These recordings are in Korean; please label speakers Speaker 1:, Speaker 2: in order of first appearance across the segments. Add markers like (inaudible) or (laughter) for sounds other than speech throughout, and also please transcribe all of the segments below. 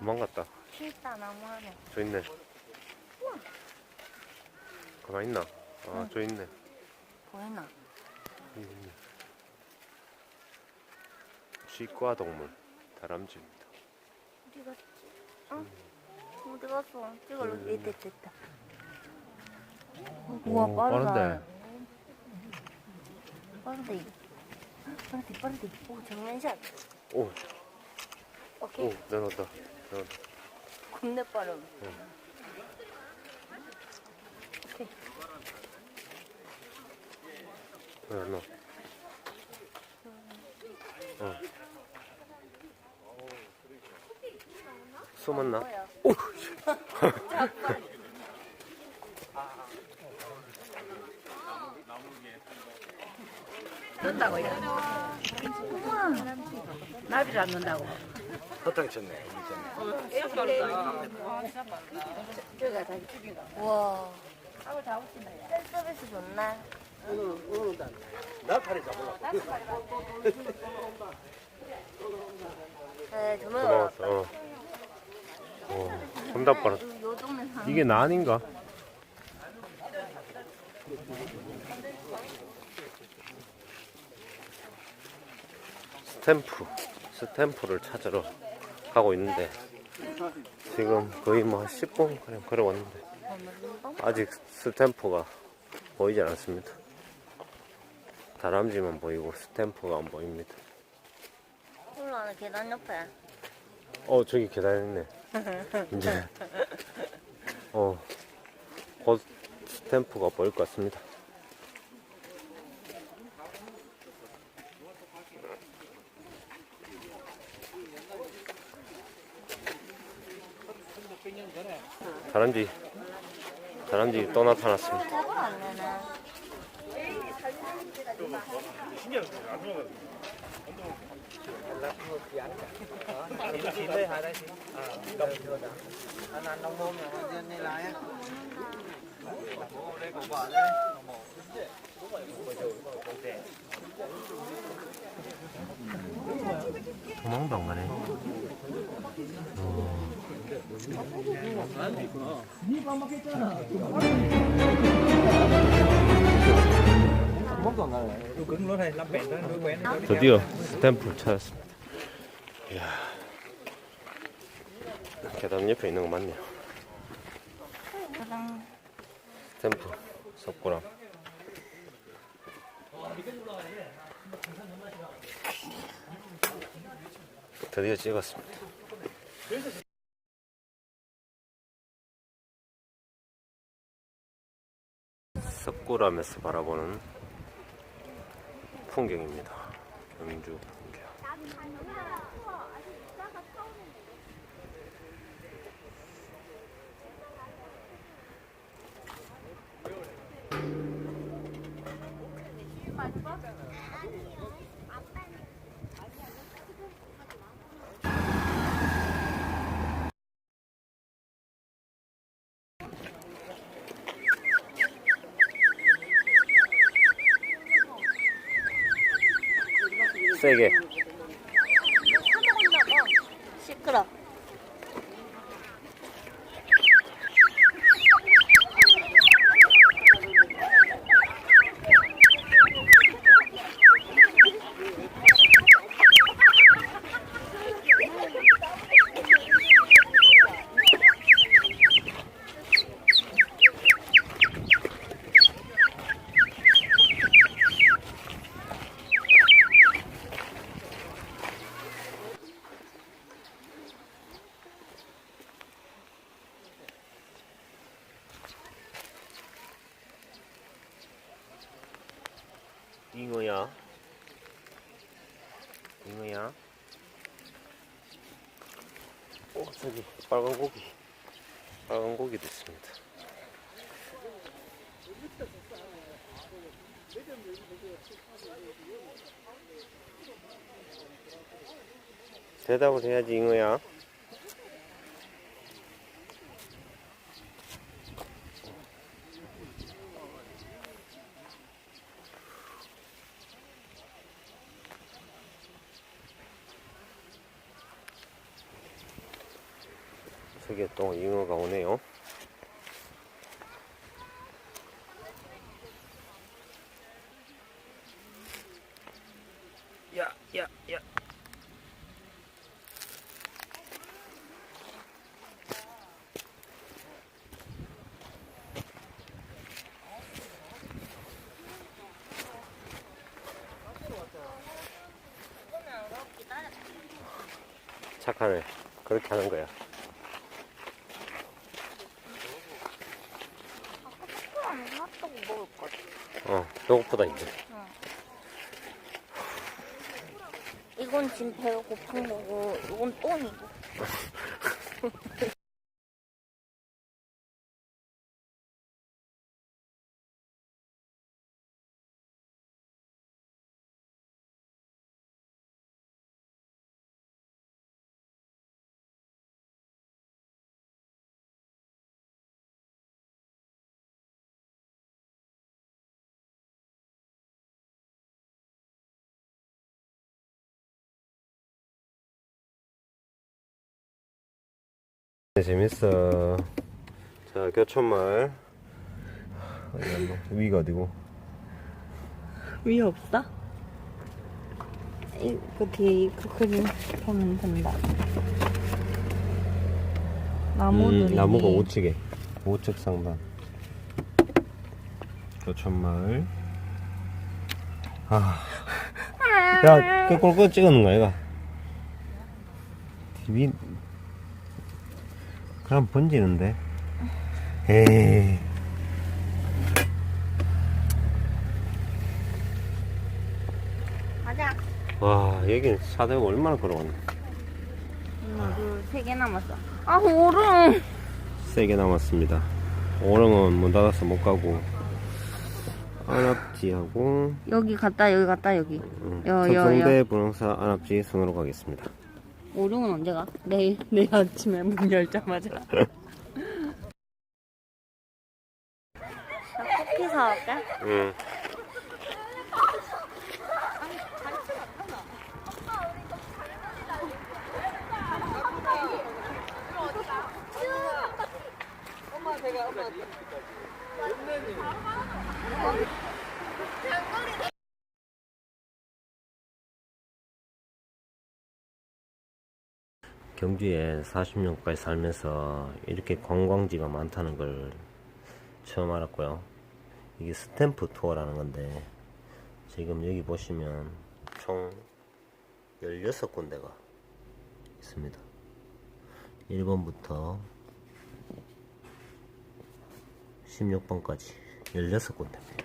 Speaker 1: 도망갔다.
Speaker 2: 진짜 나무 안에.
Speaker 1: 저 있네. 가만 있나? 아, 저 있네.
Speaker 2: 보이나?
Speaker 1: 여기 있네. 치과 동물 다람쥐입니다.
Speaker 2: 어디 갔지? 어? 어디 갔어? 찍을로
Speaker 1: 음.
Speaker 2: 있다 있다 있다. 우와
Speaker 1: 오,
Speaker 2: 빠르다.
Speaker 1: 빠른데?
Speaker 2: 빠르대. 빠르대 빠르대. 오 정면샷.
Speaker 1: 오,
Speaker 2: 오케이.
Speaker 1: 오, 내놓았다. 내놓았다.
Speaker 2: 겁내 빠름. 오케이.
Speaker 1: 왜안 나와? 어. 숨었나? 오,
Speaker 3: 넣는다고 이래. 나비를 안 넣는다고.
Speaker 4: 허탕 쳤네.
Speaker 3: 야.
Speaker 2: 셀서비스 좋네.
Speaker 4: 나팔이 잡으려.
Speaker 2: 네,
Speaker 1: 또
Speaker 2: 조명
Speaker 1: 나왔다. 어.
Speaker 2: 요 동네 사람.
Speaker 1: 이게 난인가? 스탬프, 스탬프를 찾으러 가고 있는데 지금 거의 뭐 10분 그냥 걸어왔는데 아직 스탬프가 보이지 않습니다. 다람쥐만 보이고 스탬프가 안 보입니다.
Speaker 2: 올라가는 계단 옆에.
Speaker 1: 어 저기 계단 있네. (laughs) 이제 어, 곧 스탬프가 보일 것 같습니다. 다람쥐, 다람쥐 또 나타났습니다. 도망도 안 가네.
Speaker 4: Mốc
Speaker 1: 드디어 스탬프를 찾았습니다. 이야. 계단 옆에 있는 거 맞네요. 스탬프, 석고랑. 드디어 찍었습니다. 석굴암에서 바라보는 풍경입니다. 경주 풍경. 세게.
Speaker 2: 쳐먹었나 봐. 시끄러.
Speaker 1: 잉어야. 잉어야. 오, 저기 빨간 고기. 빨간 고기도 있습니다. 대답을 해야지, 잉어야. 저기 또 잉어가 오네요. 야, 야, 야. 착하네. 그렇게 하는 거야.
Speaker 2: 초코랑 핫도그 먹을 거지.
Speaker 1: 어, 배고프다, 이제.
Speaker 2: 이건 지금 배가 고픈 거고, 이건 똥이고. (laughs)
Speaker 1: 네, 재밌어. 자, 교촌말. 위가 어디고?
Speaker 2: 위에 없어? 이거 뒤에 그림 보면 된다. 나무
Speaker 1: 음. 나무가 우측에. 우측 상단. 교촌마을. 아. 야, 그 꼴꼴 찍었는 거야, 이거. 위, 그럼 번지는데. 에이.
Speaker 2: 가자.
Speaker 1: 와, 여기 사대가 얼마나 걸어갔나.
Speaker 2: 하나, 둘, 세 개 남았어. 아, 오름!
Speaker 1: 세 개 남았습니다. 오릉은 문 닫아서 못 가고, 안압지하고,
Speaker 2: 여기 갔다, 여기 갔다, 여기.
Speaker 1: 음,
Speaker 2: 여, 여,
Speaker 1: 서정대 분홍사 안압지 순으로 가겠습니다.
Speaker 2: 오름은 언제 가? 내일, 내일 아침에 문 열자마자. 나 커피 사올게.
Speaker 1: 응. 경주에 40년까지 살면서 이렇게 관광지가 많다는 걸 처음 알았고요. 이게 스탬프 투어라는 건데 지금 여기 보시면 총 16군데가 있습니다. 1번부터 16번까지 16군데입니다.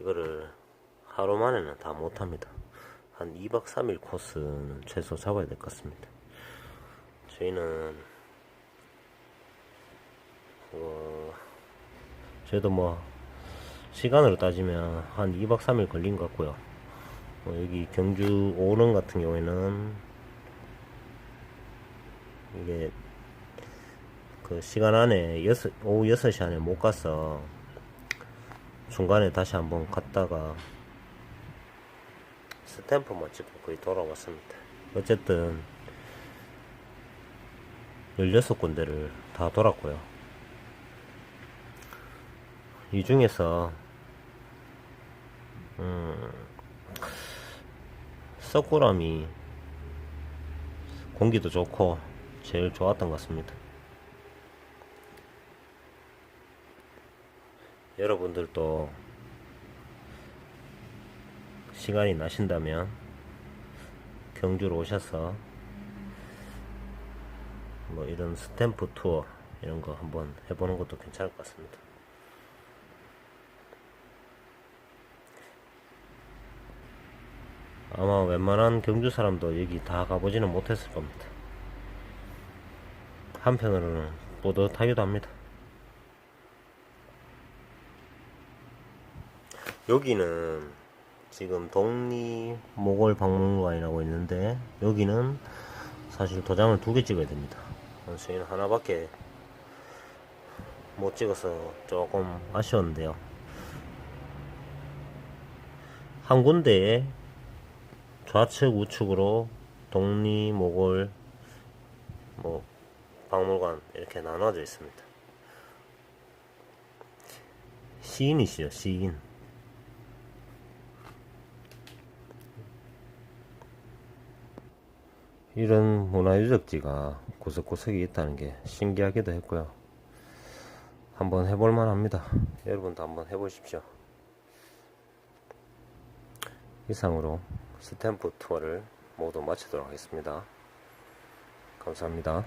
Speaker 1: 이거를 하루 만에는 다 못합니다. 한 2박 3일 코스는 최소 잡아야 될 것 같습니다. 저희는 어, 저희도 뭐 시간으로 따지면 한 2박 3일 걸린 것 같고요. 어, 여기 경주 오릉 같은 경우에는 이게 그 시간 안에 여섯, 오후 6시 안에 못 가서 중간에 다시 한번 갔다가 스탬프만 찍고 거의 돌아왔습니다. 어쨌든 16군데를 다 돌았고요. 이 중에서 음, 석굴암이 공기도 좋고 제일 좋았던 것 같습니다. 여러분들도 시간이 나신다면 경주로 오셔서 뭐 이런 스탬프 투어 이런 거 한번 해보는 것도 괜찮을 것 같습니다. 아마 웬만한 경주 사람도 여기 다 가보지는 못했을 겁니다. 한편으로는 뿌듯하기도 합니다. 여기는 지금 독립 모골 박물관이라고 있는데 여기는 사실 도장을 두 개 찍어야 됩니다. 어, 저희는 하나밖에 못 찍어서 조금 아쉬웠는데요. 한 군데에 좌측 우측으로 독립 모골 뭐 박물관 이렇게 나눠져 있습니다. 시인이시죠, 시인. 이런 문화유적지가 구석구석에 있다는 게 신기하기도 했고요. 한번 해볼 만 합니다. 여러분도 한번 해보십시오. 이상으로 스탬프 투어를 모두 마치도록 하겠습니다. 감사합니다.